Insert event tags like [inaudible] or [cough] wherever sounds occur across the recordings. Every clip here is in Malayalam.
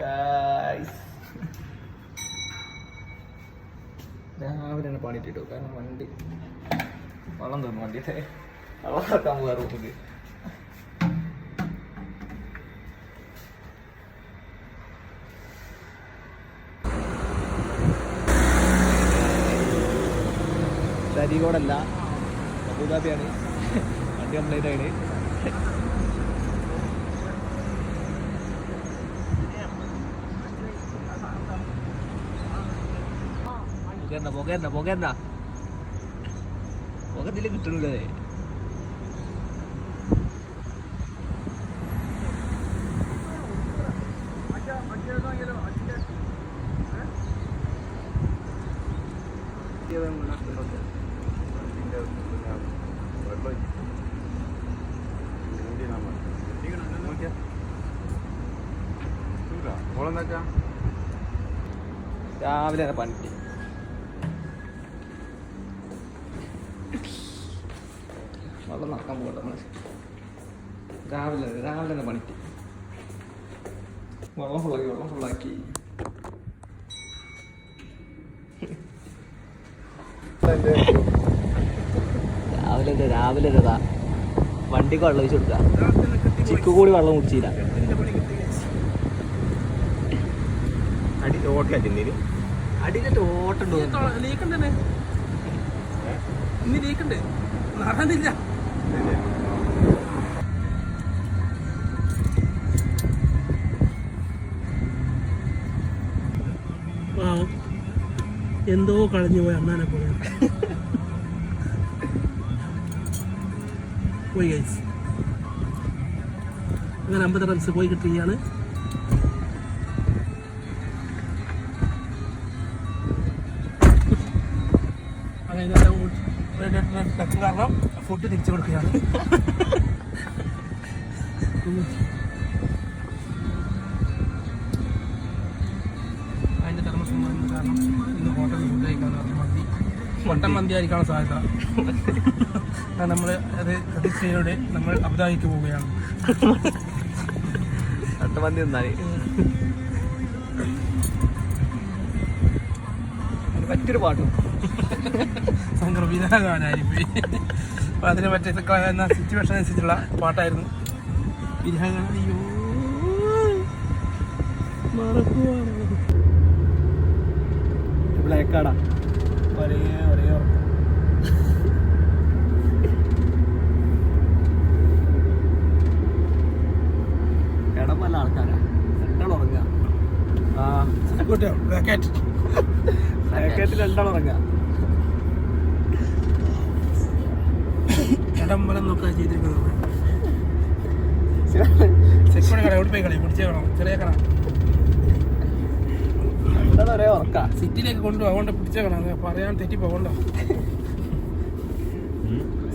ഗായ്സ് രാവിലെ തന്നെ പണിയിട്ടിട്ടു. കാരണം വണ്ടി വെള്ളം തോന്നുന്നു വണ്ടിയുടെ. വെള്ളം വെക്കാൻ പോകാറ് റൂമിൽ അബുദാബിയാണ്. വണ്ടി കംപ്ലൈന്റ് ആണ് പുകയണ്ട പുകയണ്ട പുകയണ്ട പുകത്തിൽ കിട്ടണില്ലേ രാവിലെ തന്നെ വെള്ളം നടക്കാൻ പോകട്ടെ നമ്മൾ രാവിലെ രാവിലെ തന്നെ പണിക്ക്. വെള്ളം ഫുള്ളാക്കി വെള്ളം ഫുള്ളാക്കി രാവിലെ രാവിലെ തന്നെ വണ്ടിക്ക് വെള്ളം ഒഴിച്ചു കൊടുക്കുക ചിക്കു കൂടി വെള്ളം കുടിച്ചില്ല. അടി ഓട്ടം അടിയിലിട്ട് ലീക്കുണ്ടേ ഇന്ന് ലീക്കുണ്ട് നടന്നില്ല. എന്തോ കളഞ്ഞു പോയി അണ്ണാനെ പോലെ. പോയി ഗൈസ് അങ്ങനെ അമ്പത് റൺസ് പോയി കിട്ടുകയാണ് അങ്ങനെ ഇതെല്ലാം രണ്ട് കാരണം ഫുഡ് തിരിച്ചു കൊടുക്കുകയാണ്. ഉം. അതിന്റെ കാരണം ഇന്ന് ഹോട്ടലിൽ ഫുഡ് കഴിക്കാൻ മന്തി. മട്ടൻ മന്തി ആയിരിക്കാനുള്ള സാധ്യത. നമ്മൾ അത് പ്രതീക്ഷയിലൂടെ നമ്മൾ അബുദാബിക്ക് പോവുകയാണ്. മന്തി തിന്നാൽ അതിന് പാട്ട് വിരഹഗാനായിപ്പോയി അപ്പം അതിനെ പറ്റിയ സിറ്റുവേഷൻ അനുസരിച്ചുള്ള പാട്ടായിരുന്നു. വിരഹഗാന അയ്യോ. മറക്കുവാണ്. ബ്ലാക്കാടാ. ഒരേ ഒരേ ആൾക്കാരാ. രണ്ടാൾ ഉറങ്ങുക. ആ. കുട്ടിയോ? ബ്രാക്കറ്റ് പാക്കറ്റിൽ രണ്ടാൾ ഉറങ്ങുക ഇടംബലം നോക്കുക ചെയ്തിരിക്കുന്നത്. സെക്യൂരിറ്റി കട എവിടെ പോയി കളി? പിടിച്ചേ വേണം ചെറിയ കട. സിറ്റിയിലേക്ക് കൊണ്ടുപോകാം അതുകൊണ്ട് പിടിച്ചേ വേണം പറയാൻ തെറ്റി പോകണ്ട.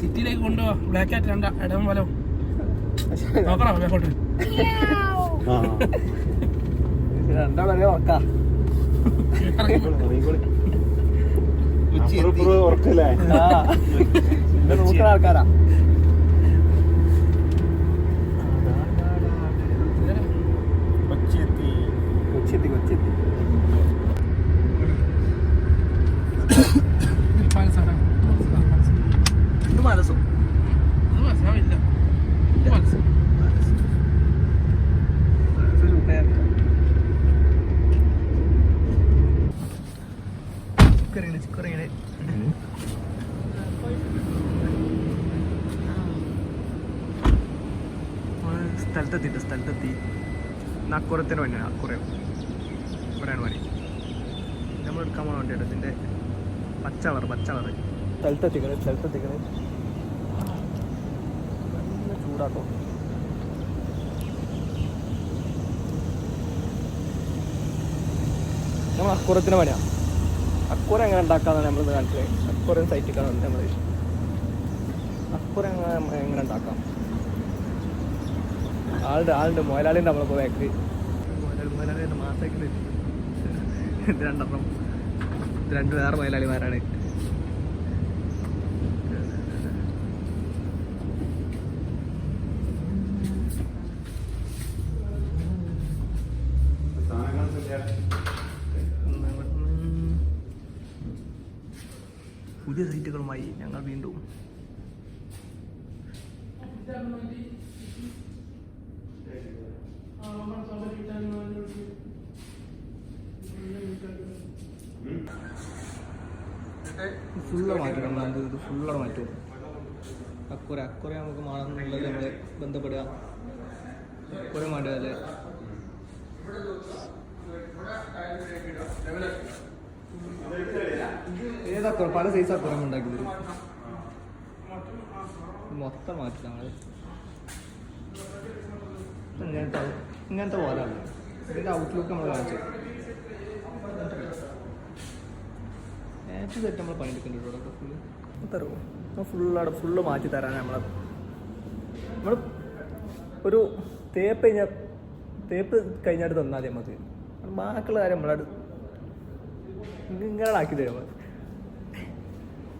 സിറ്റിയിലേക്ക് കൊണ്ടുപോവാ ബ്ലാക്ക് ആറ്റ് രണ്ട. ഇടം വലം നോക്കണോ രണ്ടാൾ ഒരേ ഉറക്കാ ഉറക്കല്ലേ ആ ഇത് നോക്കുന്ന ആൾക്കാരാ. കൊച്ചിയെത്തി കൊച്ചെത്തി കൊച്ചെത്തി. ഇത് മനസ്സും. മനസ്സിലാവില്ല. ചിക്കറിയാണ് ചിക്കറിയാണ് സ്ഥലത്തെത്തിയിട്ട് സ്ഥലത്തെത്തി നക്കുറത്തിന് വേണ്ടിയാണ് അക്കുറയോ അക്കുറയാണ് പണി. നമ്മൾ എടുക്കാൻ പോകാൻ വേണ്ടിയിട്ട് ഇതിന്റെ പച്ച കളർ പച്ച കളർ സ്ഥലത്തെത്തിക്കണേ സ്ഥലത്തെത്തിക്കണേ നല്ല ചൂടാട്ടോ. നമ്മൾ അക്കുറത്തിന് പണിയാണ് അക്കുറ എങ്ങനെ ഉണ്ടാക്കാന്നാണ് നമ്മൾ നാട്ടിൽ അപ്പുറം സൈറ്റ് സൈറ്റിക്കാണ് നമ്മൾ അപ്പുറം എങ്ങനെ എങ്ങനെ ഉണ്ടാക്കാം? ആളുടെ ആളുടെ മുതലാളിന്റെ നമ്മളിപ്പോൾ ബാക്ക് മുതലാളി മുതലാളി മാസേക്കിൽ ഇത് രണ്ടെണ്ണം. രണ്ട് വേറെ മുതലാളിമാരാണ്. പുതിയ സൈറ്റുകളുമായി ഞങ്ങൾ വീണ്ടും. ഫുള്ള് മാറ്റണം. ഇത് ഫുള്ള് മാറ്റും. അക്കുറ അക്കുറ നമുക്ക് മാറണമെന്നുള്ളത് നമ്മൾ ബന്ധപ്പെടുക? അക്കുറ മാറ്റുക അല്ലേ ഏതാക്കുറ പല സൈസ് അക്കുറം ഉണ്ടാക്കി തരും മൊത്തം മാറ്റി നമ്മൾ ഇങ്ങനത്തെ ഇങ്ങനത്തെ പോലാണ് ഇതിന്റെ ഔട്ട്ലുക്ക് നമ്മൾ കാണിച്ചു ഏറ്റവും നമ്മൾ പണിയെടുക്കേണ്ടി വരും ഫുള്ള് തരുമോ ഫുള്ളവിടെ ഫുള്ള് മാറ്റി തരാൻ നമ്മൾ നമ്മൾ ഒരു തേപ്പ് കഴിഞ്ഞാൽ തേപ്പ് കഴിഞ്ഞാട്ട് തന്നാൽ മതി ബാക്കിയുള്ള കാര്യം നമ്മളത് ആക്കി തരും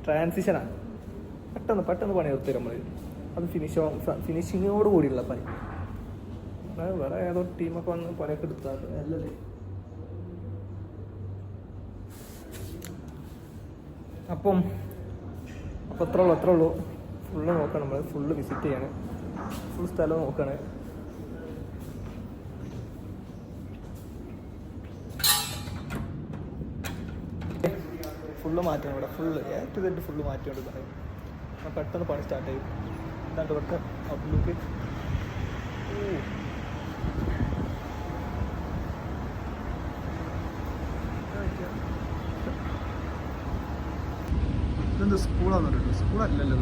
ട്രാൻസിഷനാണ് പെട്ടെന്ന് പെട്ടെന്ന് പണി നിർത്തി നമ്മൾ അത് ഫിനിഷ് ഫിനിഷിങ്ങോട് കൂടിയുള്ള പണി. വേറെ ഏതോ ടീമൊക്കെ വന്ന് പണിയൊക്കെ എടുത്താൽ അല്ലല്ലേ അപ്പം അപ്പോൾ അത്രേ ഉള്ളൂ അത്രേ ഉള്ളൂ. ഫുള്ള് നോക്കണം നമ്മൾ ഫുള്ള് വിസിറ്റ് ചെയ്യാണ്. ഫുൾ സ്ഥലം നോക്കുകയാണ് ഫുള്ള് മാറ്റണം ഇവിടെ. ഫുള്ള് ഏറ്റവും തെറ്റ് ഫുള്ള് മാറ്റി കൊടുക്കണം ഞാൻ പെട്ടെന്ന് പണി സ്റ്റാർട്ട് ചെയ്യും എന്താണ്ട് ഇവിടുത്തെ ഔട്ട്ലുക്ക് ഇതെന്ത് സ്കൂളാന്ന് പറയുന്നത് സ്കൂളല്ലല്ലോ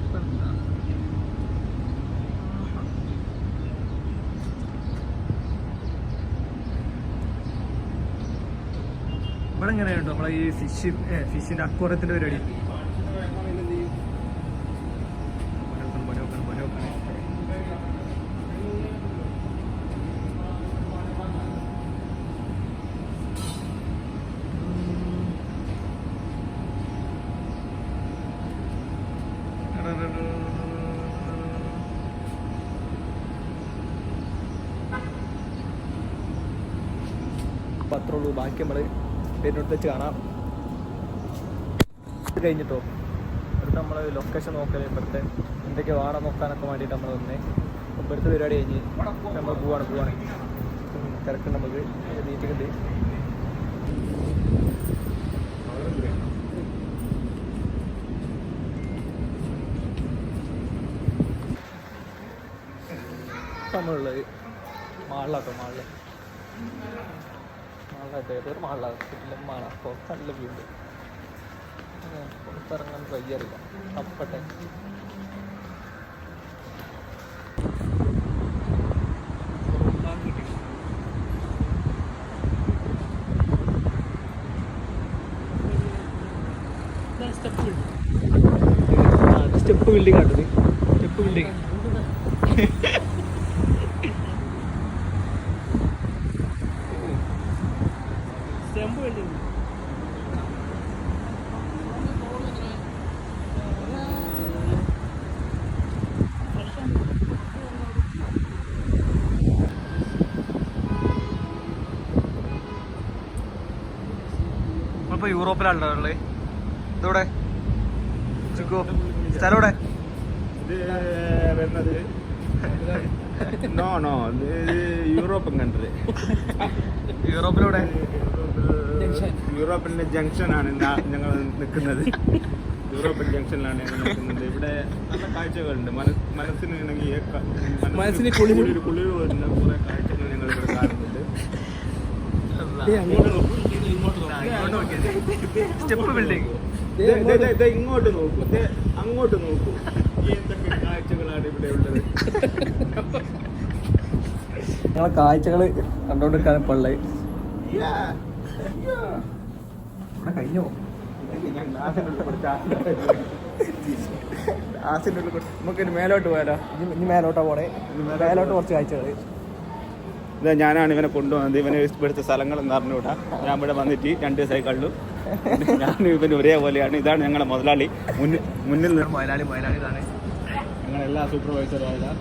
ഇതെന്താ? ഇവിടെ എങ്ങനെയാണ് കേട്ടോ നമ്മളെ ഈ ഫിഷ് ഫിഷിന്റെ അക്വറത്തിന്റെ പരിപാടി. അത്രേ ബാക്കി വരുന്നിടത്ത് വെച്ച് കാണാം. കഴിഞ്ഞിട്ടോ? ഇവിടുത്തെ നമ്മൾ ലൊക്കേഷൻ നോക്കൽ ഇവിടുത്തെ എന്തൊക്കെ വാറ നോക്കാനൊക്കെ വേണ്ടിയിട്ട് നമ്മൾ വന്നേ. ഇവിടുത്തെ പരിപാടി കഴിഞ്ഞ് നമ്മൾ പോവാണ് പോവാണ്. തിരക്കുണ്ട് നമുക്ക്. ഇപ്പം നമ്മളുള്ളത് മാളിലാട്ടോ മാളിൽ മാളായിട്ട് ഏതൊരു മാളാണ് മാള പുറത്ത് നല്ല വ്യൂ ഉണ്ട് പുറത്തിറങ്ങാൻ വയ്യറില്ല. അപ്പട്ടെ. സ്റ്റെപ്പ് ബിൽഡിംഗ് ആട്ടത് സ്റ്റെപ്പ് ബിൽഡിംഗ് സ്റ്റെമ്പ് ബിൽഡിംഗ് നമ്മളിപ്പോ യൂറോപ്പിലാണല്ലോ ഉള്ളത് ഇതോടെ സ്ഥലോടെ സ്ഥലം ഇവിടെ ഇത് വരുന്നത് നോ നോ യൂറോപ്യൻ കൺട്രി യൂറോപ്പിലൂടെ യൂറോപ്പിന്റെ ജംഗ്ഷൻ ആണ് ഞങ്ങൾ നിൽക്കുന്നത്. യൂറോപ്യൻ ജംഗ്ഷനിലാണ് ഞങ്ങൾ നിൽക്കുന്നത്. ഇവിടെ നല്ല കാഴ്ചകളുണ്ട്. മന- മനസ്സിന് ഇണങ്ങി മനസ്സിന് കുളിവ് കുളിവ് കുളിര് വരുന്ന കുറെ കാഴ്ചകൾ ഞങ്ങൾ ഇവിടെ കാണുന്നുണ്ട്. സ്റ്റെപ്പ് ബിൽഡിംഗ് ഇങ്ങോട്ട് നോക്കൂ. അങ്ങോട്ട് നോക്കൂ. എന്തൊക്കെ കാഴ്ചകളാണ് ഇവിടെ ഉള്ളത്? ഞങ്ങളെ കാഴ്ചകൾ കണ്ടോണ്ടിരിക്കാൻ ഉള്ളത്. ഇവിടെ കഴിഞ്ഞോ? നമുക്ക് ഇനി മേലോട്ട് പോയാലോ? ഇനി ഇനി മേലോട്ടാ പോണേ. മേലോട്ട് കുറച്ച് കാഴ്ചകൾ ഇതാ ഞാനാണ് ഇവനെ കൊണ്ടുവന്നത്. ഇവനെ ഇവിടുത്തെ സ്ഥലങ്ങളെന്ന് അറിഞ്ഞുകൂടാ. ഞാൻ ഇവിടെ വന്നിട്ട് രണ്ട് കള്ളു. ഞാനും ഇവൻ ഒരേപോലെയാണ്. ഇതാണ് ഞങ്ങളുടെ മുതലാളി. മുന്നിൽ മുന്നിൽ നിന്ന് മുതലാളി മുതലാളി ഇതാണ്. ഞങ്ങളെല്ലാ സൂപ്പർവൈസറും ആയതാ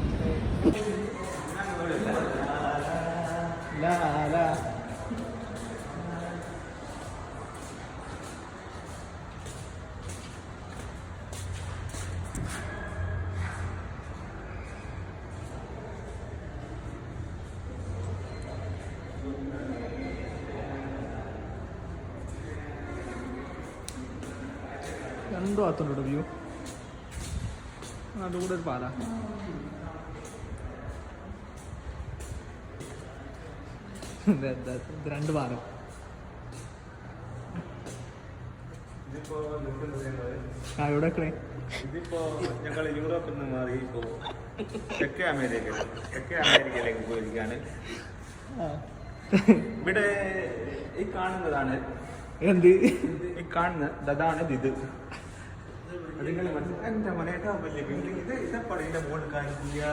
രണ്ടു ഭാഗത്തുണ്ട് വ്യൂ. അതുകൂടെ ഒരു പാല. രണ്ട് പാലം. ആ ഇവിടെ വെക്കണേ. ഇതിപ്പോ ഞങ്ങൾ യൂറോപ്പിൽ നിന്ന് മാറി ഇപ്പോ തെക്കേ അമേരിക്ക തെക്കേ അമേരിക്കയിലേക്ക് പോയിരിക്കുകയാണ് ഇവിടെ ഈ കാണുന്നതാണ് എന്ത്? ഈ കാണുന്ന അതാണ് ഇത്. നിങ്ങൾ മനസ്സിലാക്കി എന്റെ മനേക്കാ വലിയ ബിൽഡിംഗ് ഇത് ഇതപ്പാണ് ഇതിന്റെ മോൾ കാണിക്കുക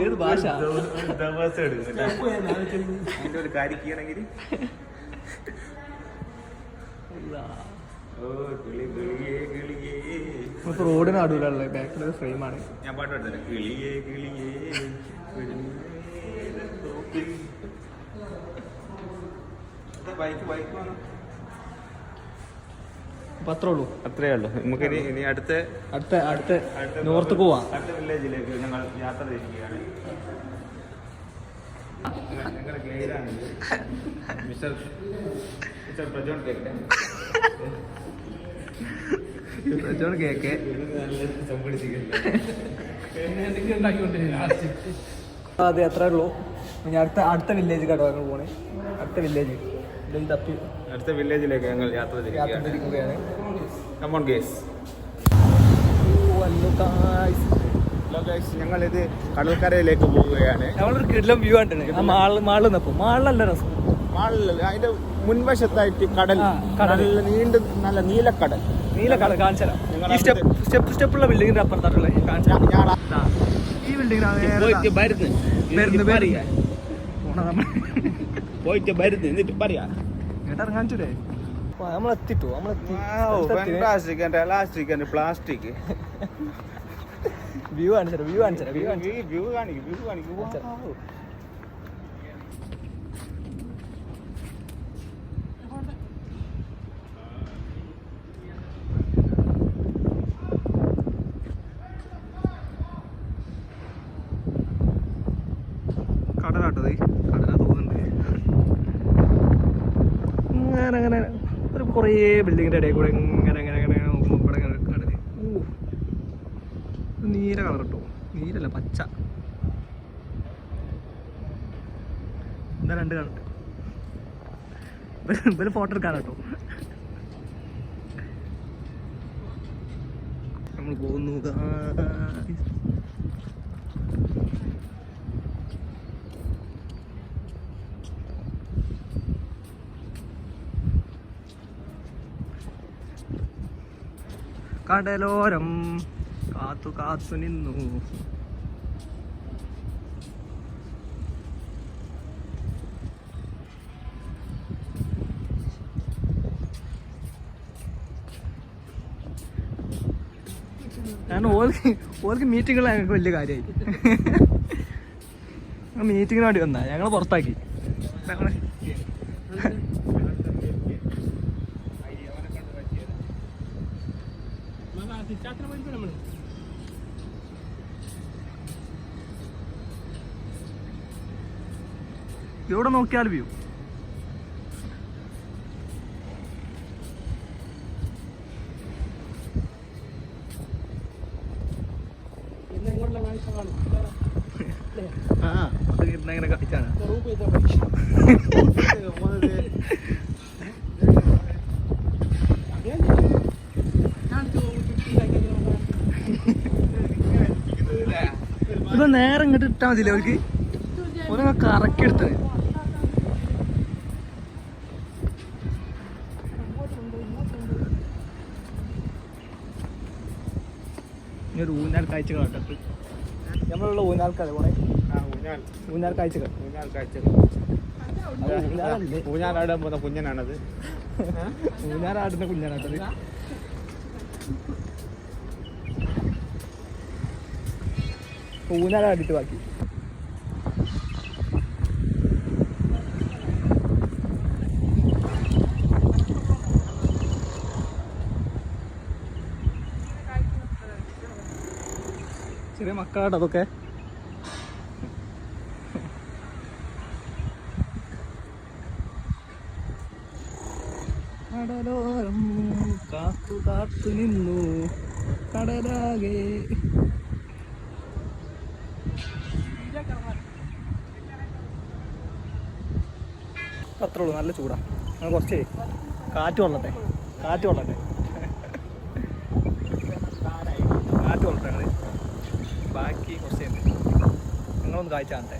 ഏത് ഭാഷ? ദിവസം എടുക്കുന്നില്ല അതിന്റെ ഒരു കാര്യം ചെയ്യണമെങ്കിൽ. ഓ കിളി കിളിയേ കിളിയേ. ഇപ്പൊ റോഡിന് നടുവിലുള്ള ബാക്കിൽ ഫ്രെയിമാണ് ഞാൻ പാട്ട് പാടുന്നില്ല കിളിയേ കിളിയേ ബൈക്ക് ബൈക്ക് വേണം. അപ്പൊ അത്രേ ഉള്ളൂ. അത്രേ ഉള്ളൂ നമുക്ക് ഇനി ഇനി അടുത്ത അടുത്ത അടുത്ത നോർത്ത് പോവാം അടുത്ത വില്ലേജിലേക്ക് ഞങ്ങൾ യാത്ര തിരിക്കുകയാണ്. ഞങ്ങളുടെ ഗൈഡാണ് മിസ്റ്റർ മിസ്റ്റർ പ്രജോൺ കേക്ക് പ്രജോൺ അതെ അത്രേ ഉള്ളൂ ഇനി അടുത്ത അടുത്ത വില്ലേജ് കേട്ടോ പോണേ. അടുത്ത വില്ലേജ്. വില്ലേജ് തപ്പി അടുത്ത വില്ലേജിലേക്ക് ഞങ്ങൾ യാത്ര തിരിക്കുകയാണ്. കമോൺ ഗേസ് ഗൈസ് ഞങ്ങളിത് കടൽക്കരയിലേക്ക് പോവുകയാണ്. നമ്മളൊരു കിടിലം വ്യൂ കണ്ടിട്ടുണ്ട് ആ മാൾ മാളിൽ നിന്നപ്പോ. മാളിലല്ല രസം. മാളിലല്ല അതിന്റെ മുൻവശത്തായിട്ട് കടൽ. കടലിൽ നീണ്ട നല്ല നീലക്കടൽ. നീല കളർ ഈ സ്റ്റെപ്പ് സ്റ്റെപ്പ് സ്റ്റെപ്പുള്ള ബിൽഡിങ്ങിന്റെ അപ്പുറത്തായിട്ടുള്ള കാണിച്ചാ ഈ ബിൽഡിങ്ങിനാണ് വരുന്നു. പോണ നമ്മൾ പോയിട്ട് മരുന്ന് എന്നിട്ട് പറയാ. ഇങ്ങോട്ട് ഇറങ്ങാൻ ചൂടേ നമ്മൾ എത്തിട്ടു നമ്മളെത്തി. പ്ലാസ്റ്റിക് വ്യൂ കാണിച്ചരാം വ്യൂ കാണിച്ചു വ്യൂ കാണിക്കും വ്യൂ കാണിക്കും കാണിച്ചുതരാം. കടലാട്ടത് കടലാ തോന്നുന്നുണ്ട് അങ്ങനെ അങ്ങനെ ഒരു കുറേ ബിൽഡിങ്ങിന്റെ ഇടയിൽ കൂടെ ഇങ്ങനെ ഇങ്ങനെ ഇങ്ങനെ നോക്കുമ്പോൾ ഇവിടെ ഇങ്ങനെ കടൽ ഇത് നീല കളർ കിട്ടും നീലല്ല പച്ച. എന്താ രണ്ട് കളർ ഇവർ ഫോട്ടോ എടുക്കാൻ കേട്ടോ. നമ്മൾ പോകുന്നു കടലോരം. കാത്തു കാത്തു നിന്നു. ഓൾക്ക് മീറ്റിങ്ങുകൾ ഞങ്ങൾക്ക് വലിയ കാര്യമായി മീറ്റിങ്ങിന് വേണ്ടി വന്നാ. ഞങ്ങൾ പുറത്താക്കി. ഞങ്ങൾ ചാത്തിന് പോയിട്ട് നമ്മൾ എവിടെ നോക്കിയാൽ വ്യൂ. ആ അത് ഇങ്ങനെ കളിച്ചാണ്. [laughs] നേരെ ഇങ്ങോട്ട് ഇട്ടാ മതി അവർക്ക് ഓരോ കറക്കി എടുത്തത്. ഒരു ഊഞ്ഞാൽ കാഴ്ചകൾ കേട്ടോ നമ്മളുള്ള കുറേ ഊഞ്ഞാൽ. കാഴ്ചകൾ ഊഞ്ഞാൽ കാഴ്ച. ഊഞ്ഞാലാടാൻ പോകുന്ന കുഞ്ഞനാണത്. ഊഞ്ഞാലാടുന്ന കുഞ്ഞാനാട്ടത് ഊനാണ് അടിയിട്ട് ബാക്കി. ചെറിയ മക്കളാട്ടോ അതൊക്കെ. കടലോരം കാത്തു കാത്തു നിന്നു. കടലാകെ അത്രേ ഉള്ളൂ. നല്ല ചൂടാ. ഞാൻ കുറച്ച് കാറ്റ് കൊള്ളട്ടെ കാറ്റ് കൊള്ളട്ടെ കാറ്റ് കൊള്ളട്ടെ ബാക്കി കുറച്ച് നിങ്ങളൊന്ന് കാഴ്ച കാണട്ടെ.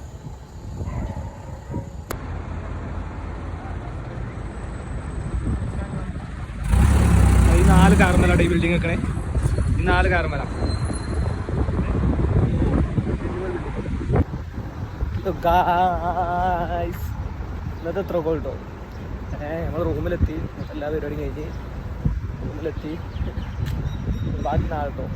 ഈ നാല് കാർമലാണ് ഈ ബിൽഡിംഗ് ഒക്കെ ഈ നാല് കാർമല. ഗായ്സ് ഇന്നത്തെ എത്ര കേട്ടോ ഏഹ് നമ്മൾ റൂമിലെത്തി. എല്ലാ പരിപാടിയും കഴിഞ്ഞ് റൂമിലെത്തി. ബാക്കി നാളെ കേട്ടോ